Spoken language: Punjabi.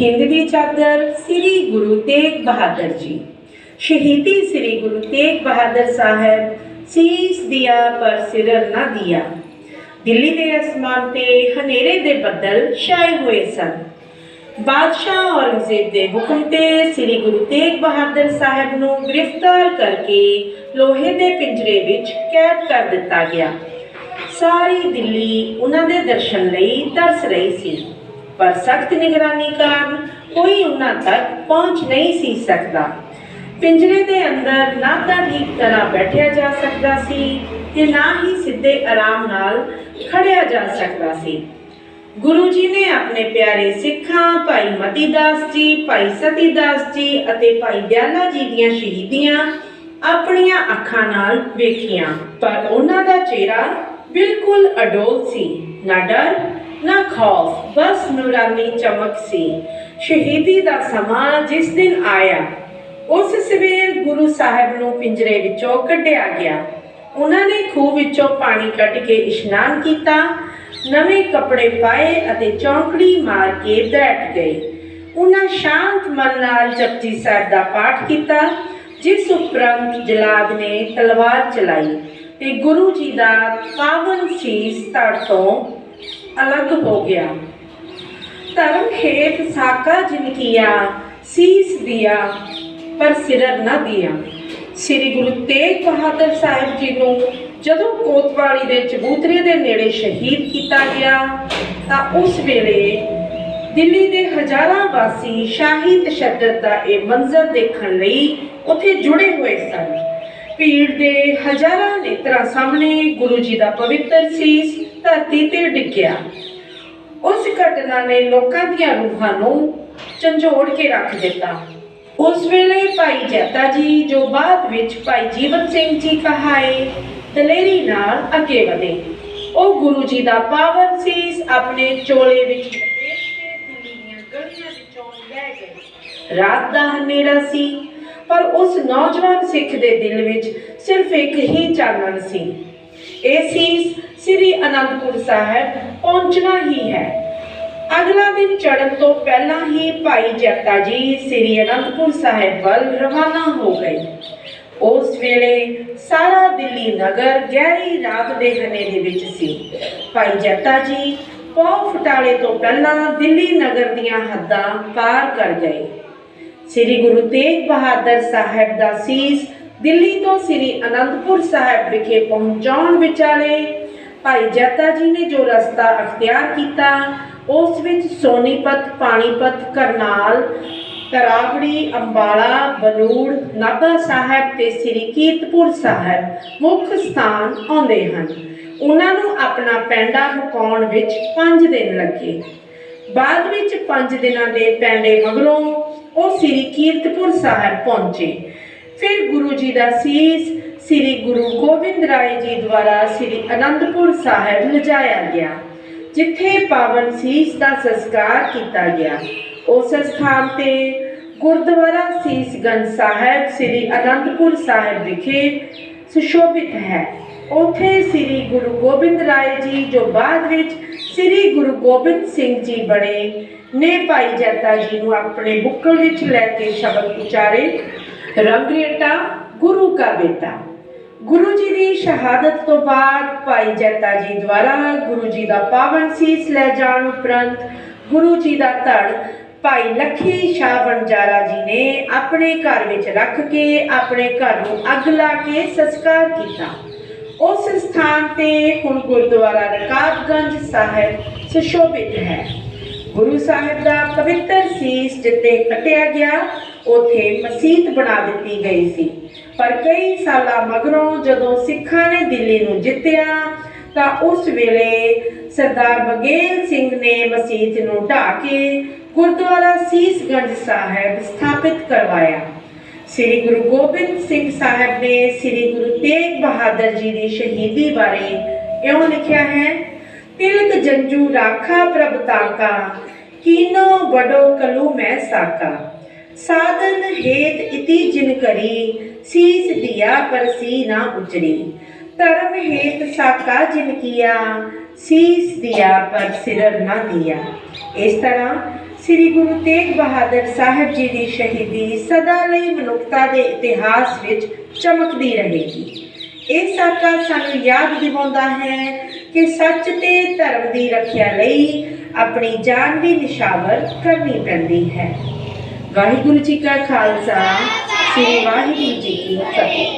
ਹਿੰਦ ਦੀ ਚਾਦਰ ਸ੍ਰੀ ਗੁਰੂ ਤੇਗ ਬਹਾਦਰ ਜੀ ਸ਼ਹੀਦੀ ਸ੍ਰੀ ਗੁਰੂ ਤੇਗ ਬਹਾਦਰ ਸਾਹਿਬ ਸੀਸ ਦਿਆ ਪਰ ਸਿਰ ਨਾ ਦਿਆ ਦਿੱਲੀ ਦੇ ਅਸਮਾਨ ਤੇ ਹਨੇਰੇ ਦੇ ਬੱਦਲ ਛਾਏ ਹੋਏ ਸਨ ਬਾਦਸ਼ਾਹ ਔਰੰਗਜ਼ੇਬ ਦੇ ਹੁਕਮ ਤੇ ਸ੍ਰੀ ਗੁਰੂ ਤੇਗ ਬਹਾਦਰ ਸਾਹਿਬ ਨੂੰ ਗ੍ਰਿਫਤਾਰ ਕਰਕੇ ਲੋਹੇ ਦੇ ਪਿੰਜਰੇ ਵਿੱਚ ਕੈਦ ਕਰ ਦਿੱਤਾ ਗਿਆ ਸਾਰੀ ਦਿੱਲੀ ਉਹਨਾਂ ਦੇ ਦਰਸ਼ਨ ਲਈ ਤਰਸ ਰਹੀ ਸੀ ਪਰ ਸਖਤ ਨਿਗਰਾਨੀ ਕਾਰਨ ਕੋਈ ਉਹਨਾਂ ਤੱਕ ਪਹੁੰਚ ਨਹੀਂ ਸੀ ਸਕਦਾ। ਪਿੰਜਰੇ ਦੇ ਅੰਦਰ ਨਾ ਤਾਂ ਠੀਕ ਤਰ੍ਹਾਂ ਬੈਠਿਆ ਜਾ ਸਕਦਾ ਸੀ ਤੇ ਨਾ ਹੀ ਸਿੱਧੇ ਆਰਾਮ ਨਾਲ ਖੜਿਆ ਜਾ ਸਕਦਾ ਸੀ। ਗੁਰੂ ਜੀ ਨੇ ਆਪਣੇ ਪਿਆਰੇ ਸਿੱਖਾਂ, ਭਾਈ ਮਤੀਦਾਸ ਜੀ, ਭਾਈ ਸਤੀਦਾਸ ਜੀ ਅਤੇ ਭਾਈ ਦਿਆਲਾ ਜੀ ਦੀਆਂ ਸ਼ਹੀਦੀਆਂ ਆਪਣੀਆਂ ਅੱਖਾਂ ਨਾਲ ਵੇਖੀਆਂ। ਪਰ ਉਹਨਾਂ ਦਾ ਚਿਹਰਾ ਬਿਲਕੁਲ ਅਡੋਲ ਸੀ। ਨਾ ਡਰ ਨਾ ਖੌਫ, ਬਸ ਨੂਰਾਨੀ ਚਮਕ ਸੀ। ਸ਼ਹੀਦੀ ਦਾ ਸਮਾਂ ਜਿਸ ਦਿਨ ਆਇਆ, ਉਸ ਸਵੇਰ ਗੁਰੂ ਸਾਹਿਬ ਨੂੰ ਪਿੰਜਰੇ ਵਿੱਚੋਂ ਕੱਢਿਆ ਗਿਆ। ਉਹਨਾਂ ਨੇ ਖੂਹ ਵਿੱਚੋਂ ਪਾਣੀ ਕੱਢ ਕੇ ਇਸ਼ਨਾਨ ਕੀਤਾ, ਨਵੇਂ ਕੱਪੜੇ ਪਾਏ ਅਤੇ ਚੌਂਕੜੀ ਮਾਰ ਕੇ ਬੈਠ ਗਏ। ਉਹਨਾਂ ਸ਼ਾਂਤ ਮਨ ਨਾਲ ਜਪਜੀ ਸਾਹਿਬ ਦਾ ਪਾਠ ਕੀਤਾ, ਜਿਸ ਉਪਰੰਤ ਜਲਾਦ ਨੇ ਤਲਵਾਰ ਚਲਾਈ ਤੇ ਗੁਰੂ ਜੀ ਦਾ ਪਾਵਨ ਸੀਸ ਧੜ ਤੋਂ ਅਲੱਗ ਹੋ ਗਿਆ। ਧਰਮ ਖੇਤ ਸਾਕਾ ਜਿਨ ਕੀਆ, ਸੀਸ ਦਿਆ, ਪਰ ਸਿਰ ਨਾ ਦਿਆ। ਸ੍ਰੀ ਗੁਰੂ ਤੇਗ ਬਹਾਦਰ ਸਾਹਿਬ ਜੀ ਨੂੰ ਜਦੋਂ ਕੋਤਵਾਲੀ ਦੇ ਚਬੂਤਰੇ ਦੇ ਨੇੜੇ ਸ਼ਹੀਦ ਕੀਤਾ ਗਿਆ, ਤਾਂ ਉਸ ਵੇਲੇ ਦਿੱਲੀ ਦੇ ਹਜ਼ਾਰਾਂ ਵਾਸੀ ਸ਼ਾਹੀ ਤਸ਼ੱਦਦ ਦਾ ਇਹ ਮੰਜ਼ਰ ਦੇਖਣ ਲਈ ਉੱਥੇ ਜੁੜੇ ਹੋਏ ਸਨ। ਭੀੜ ਦੇ ਹਜ਼ਾਰਾਂ ਨੇਤਰਾਂ ਸਾਹਮਣੇ ਗੁਰੂ ਜੀ ਦਾ ਪਵਿੱਤਰ ਸੀਸ ਧਰਤੀ ਤੇ ਡਿੱਗਿਆ। ਉਸ ਘਟਨਾ ਨੇ ਲੋਕਾਂ ਦੀਆਂ ਰੂਹਾਂ ਨੂੰ ਝੰਜੋੜ ਕੇ ਰੱਖ ਦਿੱਤਾ। ਉਸ ਵੇਲੇ ਭਾਈ ਜੱਤਾ ਜੀ, ਜੋ ਬਾਅਦ ਵਿੱਚ ਭਾਈ ਜੀਵਨ ਸਿੰਘ ਜੀ ਕਹਾਏ, ਦਲੇਰੀ ਨਾਲ ਅੱਗੇ ਵਧੇ। ਉਹ ਗੁਰੂ ਜੀ ਦਾ ਪਾਵਨ ਸੀਸ ਆਪਣੇ ਚੋਲੇ ਵਿੱਚ ਲਪੇਟ ਕੇ ਦਿੱਲੀ ਦੀਆਂ ਗਲੀਆਂ ਵਿੱਚੋਂ ਲੈ ਗਏ। ਰਾਤ ਦਾ ਹਨੇਰਾ ਸੀ, ਪਰ ਉਸ ਨੌਜਵਾਨ ਸਿੱਖ ਦੇ ਦਿਲ ਵਿੱਚ ਸਿਰਫ ਇੱਕ ਹੀ ਚਾਨਣ ਸੀ। ਇਹ ਸੀਸ ਸ੍ਰੀ ਅਨੰਦਪੁਰ ਸਾਹਿਬ ਪਹੁੰਚਣਾ ਹੀ ਹੈ। ਅਗਲਾ ਦਿਨ ਚੜ੍ਹਨ ਤੋਂ ਪਹਿਲਾਂ ਹੀ ਭਾਈ ਜੱਤਾ ਜੀ ਸ੍ਰੀ ਅਨੰਦਪੁਰ ਸਾਹਿਬ ਵੱਲ ਰਵਾਨਾ ਹੋ ਗਏ। ਉਸ ਵੇਲੇ ਸਾਰਾ ਦਿੱਲੀ ਨਗਰ ਗਹਿਰੀ ਰਾਤ ਦੇ ਹਨੇਰੇ ਵਿੱਚ ਸੀ। ਭਾਈ ਜੱਤਾ ਜੀ ਪੌ ਫਟਾਲੇ ਤੋਂ ਪਹਿਲਾਂ ਦਿੱਲੀ ਨਗਰ ਦੀਆਂ ਹੱਦਾਂ ਪਾਰ ਕਰ ਗਏ। ਸ੍ਰੀ ਗੁਰੂ ਤੇਗ ਬਹਾਦਰ ਸਾਹਿਬ ਦਾ ਸੀਸ ਦਿੱਲੀ ਤੋਂ ਸ੍ਰੀ ਅਨੰਦਪੁਰ ਸਾਹਿਬ ਵਿਖੇ ਪਹੁੰਚਾਉਣ ਵਿਚਾਲੇ ਭਾਈ ਜੱਤਾ ਜੀ ਨੇ ਜੋ ਰਸਤਾ ਅਖਤਿਆਰ ਕੀਤਾ, ਉਸ ਵਿੱਚ ਸੋਨੀਪਤ, ਪਾਣੀਪਤ, ਕਰਨਾਲ ਤਰਾਵੜੀ ਅੰਬਾਲਾ, ਬਨੂੜ, ਨਾਭਾ ਸਾਹਿਬ ਤੇ ਸ੍ਰੀ ਕੀਰਤਪੁਰ ਸਾਹਿਬ ਮੁੱਖ ਸਥਾਨ ਆਉਂਦੇ ਹਨ। ਉਹਨਾਂ ਨੂੰ ਆਪਣਾ ਪੈਂਡਾ ਮੁਕਾਉਣ ਵਿੱਚ 5 ਦਿਨ ਲੱਗੇ। ਬਾਅਦ ਵਿੱਚ 5 ਦਿਨਾਂ ਦੇ ਪੈਂਡੇ ਮਗਰੋਂ ਉਹ ਸ੍ਰੀ ਕੀਰਤਪੁਰ ਸਾਹਿਬ ਪਹੁੰਚੇ। ਫਿਰ ਗੁਰੂ ਜੀ ਦਾ ਸੀਸ ਸ੍ਰੀ ਗੁਰੂ ਗੋਬਿੰਦ ਰਾਏ ਜੀ ਦੁਆਰਾ ਸ੍ਰੀ ਅਨੰਦਪੁਰ ਸਾਹਿਬ ਲਿਜਾਇਆ ਗਿਆ, ਜਿੱਥੇ ਪਾਵਨ ਸੀਸ ਦਾ ਸੰਸਕਾਰ ਕੀਤਾ ਗਿਆ। ਉਸ ਸਥਾਨ ਤੇ ਗੁਰਦੁਆਰਾ ਸੀਸਗੰਜ ਸਾਹਿਬ ਸ੍ਰੀ ਅਨੰਦਪੁਰ ਸਾਹਿਬ ਵਿਖੇ ਸੁਸ਼ੋਭਿਤ ਹੈ। ਉਥੇ ਸ੍ਰੀ ਗੁਰੂ ਗੋਬਿੰਦ ਰਾਏ ਜੀ ਜੋ ਬਾਅਦ ਵਿੱਚ ਸ੍ਰੀ ਗੁਰੂ ਗੋਬਿੰਦ ਸਿੰਘ ਜੀ ਬਣੇ ਨੇ ਭਾਈ ਜੈਤਾ ਜੀ ਨੂੰ ਆਪਣੇ ਬੁੱਕਲ ਵਿੱਚ ਲੈ ਕੇ ਸ਼ਬਦ ਉਚਾਰੇ ਰੰਗਰੇਟਾ ਗੁਰੂ ਕਾ ਬੇਟਾ। ਗੁਰੂ ਜੀ ਦੀ ਸ਼ਹਾਦਤ ਤੋਂ ਬਾਅਦ ਭਾਈ ਜੱਤਾ ਜੀ ਦੁਆਰਾ ਗੁਰੂ ਜੀ ਦਾ ਪਾਵਨ ਸੀਸ ਲੈ ਜਾਣ ਉਪਰੰਤ ਗੁਰੂ ਜੀ ਦਾ ਧੜ ਭਾਈ ਲੱਖੀ ਸ਼ਾਹ ਬੰਜਾਰਾ ਜੀ ਨੇ ਆਪਣੇ ਘਰ ਵਿੱਚ ਰੱਖ ਕੇ ਆਪਣੇ ਘਰ ਨੂੰ ਅੱਗ ਲਾ ਕੇ ਸੰਸਕਾਰ ਕੀਤਾ। ਉਸ ਸਥਾਨ ਤੇ ਹੁਣ ਗੁਰਦੁਆਰਾ ਰਕਾਬਗੰਜ ਸਾਹਿਬ ਸੁਸ਼ੋਭਿਤ ਹੈ। ਗੁਰੂ ਸਾਹਿਬ ਦਾ ਪਵਿੱਤਰ ਸੀਸ ਜਿੱਤੇ ਕੱਟਿਆ ਗਿਆ, ਉਥੇ ਮਸਜਿਦ ਬਣਾ ਦਿੱਤੀ ਗਈ ਸੀ। ਪਰ ਕਈ ਸਾਲਾਂ ਮਗਰੋਂ ਜਦੋਂ ਸਿੱਖਾਂ ਨੇ ਦਿੱਲੀ ਨੂੰ ਜਿੱਤਿਆ, ਤਾਂ ਉਸ ਵੇਲੇ ਸਰਦਾਰ ਬਗੇਲ ਸਿੰਘ ਨੇ ਮਸਜਿਦ ਨੂੰ ਢਾਹ ਕੇ ਗੁਰਦੁਆਰਾ ਸੀਸਗੰਜ ਸਾਹਿਬ ਸਥਾਪਿਤ ਕਰਵਾਇਆ। ਸ੍ਰੀ ਗੁਰੂ ਗੋਬਿੰਦ ਸਿੰਘ ਸਾਹਿਬ ਨੇ ਸ੍ਰੀ ਗੁਰੂ ਤੇਗ ਬਹਾਦਰ ਜੀ ਦੀ ਸ਼ਹੀਦੀ ਬਾਰੇ ਇਉਂ ਲਿਖਿਆ ਹੈ ਤਿਲਕ ਜੰਜੂ ਰਾਖਾ ਪ੍ਰਭ ਤਾਕਾ, ਕੀਨੋ ਬੜੋ ਕਲੂ ਮੈਂ ਸਾਕਾ। ਸਾਧਨ ਹੇਤ ਇਤੀ ਜਿਨ ਕਰੀ, ਸੀਸ ਦਿਆ ਪਰ ਨਾ ਉਚਰੀ। ਧਰਮ ਹੇਤ ਸਾਕਾ ਜਿਨ ਕੀਆ, ਸੀਸ ਦਿਆ ਪਰ ਸਿਰ ਨਾ ਦਿਆ ਇਸ ਤਰ੍ਹਾਂ ਸ੍ਰੀ ਗੁਰੂ ਤੇਗ ਬਹਾਦਰ ਸਾਹਿਬ ਜੀ ਦੀ ਸ਼ਹੀਦੀ ਸਦਾ ਲਈ ਮਨੁੱਖਤਾ ਦੇ ਇਤਿਹਾਸ ਵਿੱਚ ਚਮਕਦੀ ਰਹੇਗੀ। ਇਹ ਸਾਕਾ ਸਾਨੂੰ ਯਾਦ ਦਿਵਾਉਂਦਾ ਹੈ ਕਿ ਸੱਚ ਤੇ ਧਰਮ ਦੀ ਰੱਖਿਆ ਲਈ ਆਪਣੀ ਜਾਨ ਵੀ ਨਿਸ਼ਾਵਰ ਕਰਨੀ ਪੈਂਦੀ ਹੈ। ਵਾਹਿਗੁਰੂ ਜੀ ਕਾ ਖਾਲਸਾ, ਸ੍ਰੀ ਵਾਹਿਗੁਰੂ ਜੀ ਕੀ ਫਤਿਹ।